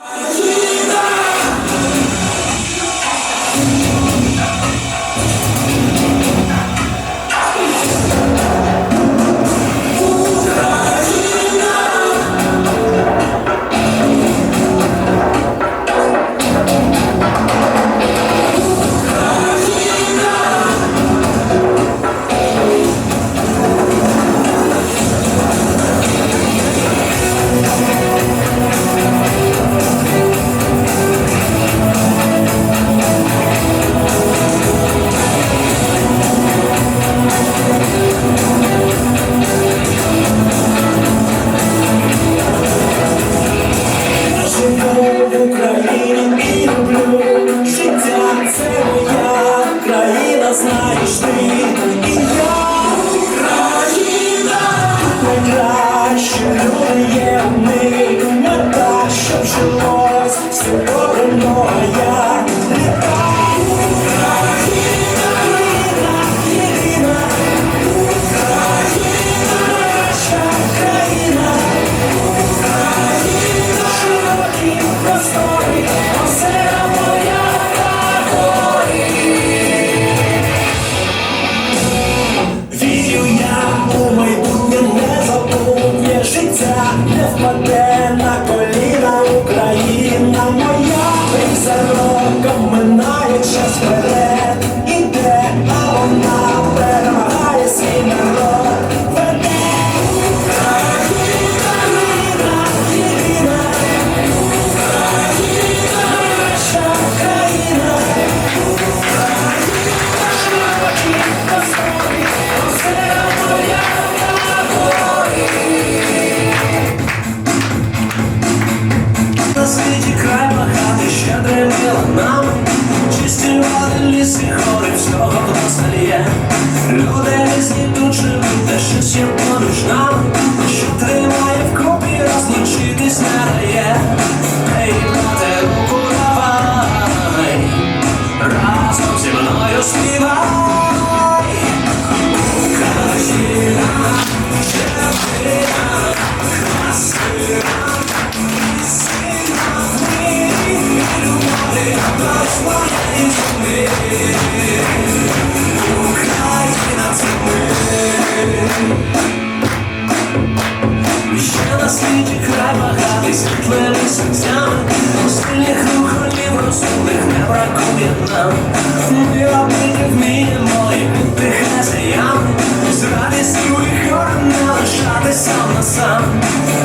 Hallelujah. Сам на сам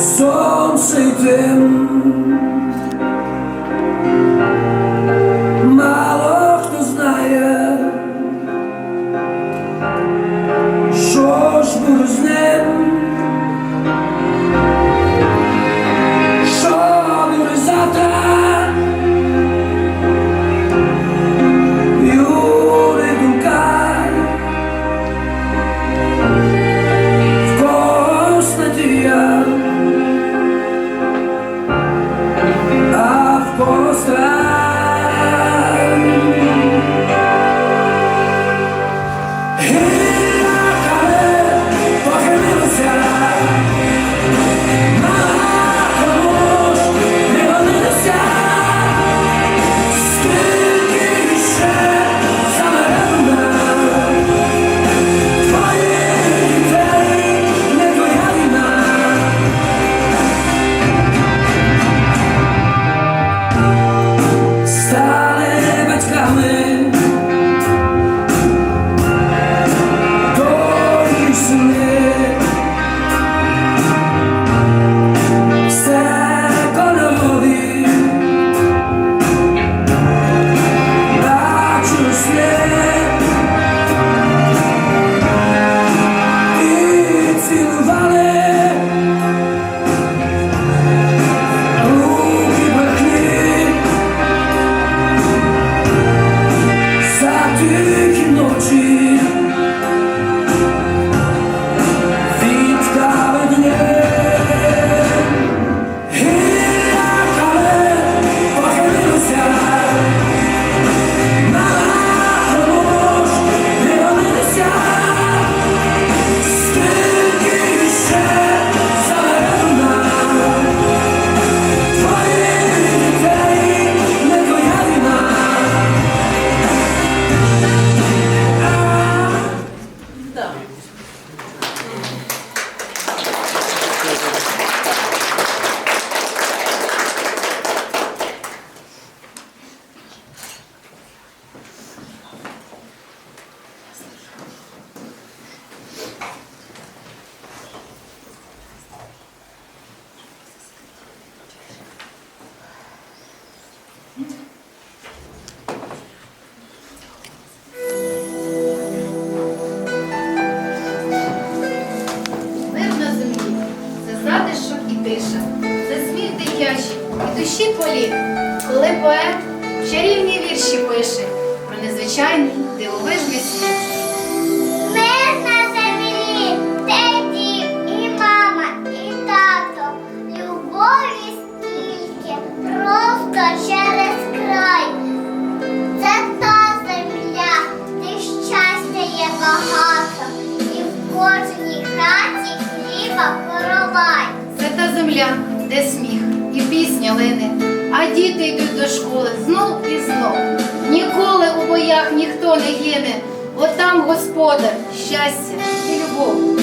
сонце йдем. Поет чарівні вірші пише про незвичайний дивовижний світ. Мир на землі, де дім і мама, і тато, любові стільки, просто через край. Це та земля, де щастя є багато, і в кожній хаті хліба коровай. Це та земля, де сміх і пісня лине, а діти йдуть до школи знов і знов. Ніколи у боях ніхто не гине, бо там господар, щастя і любов.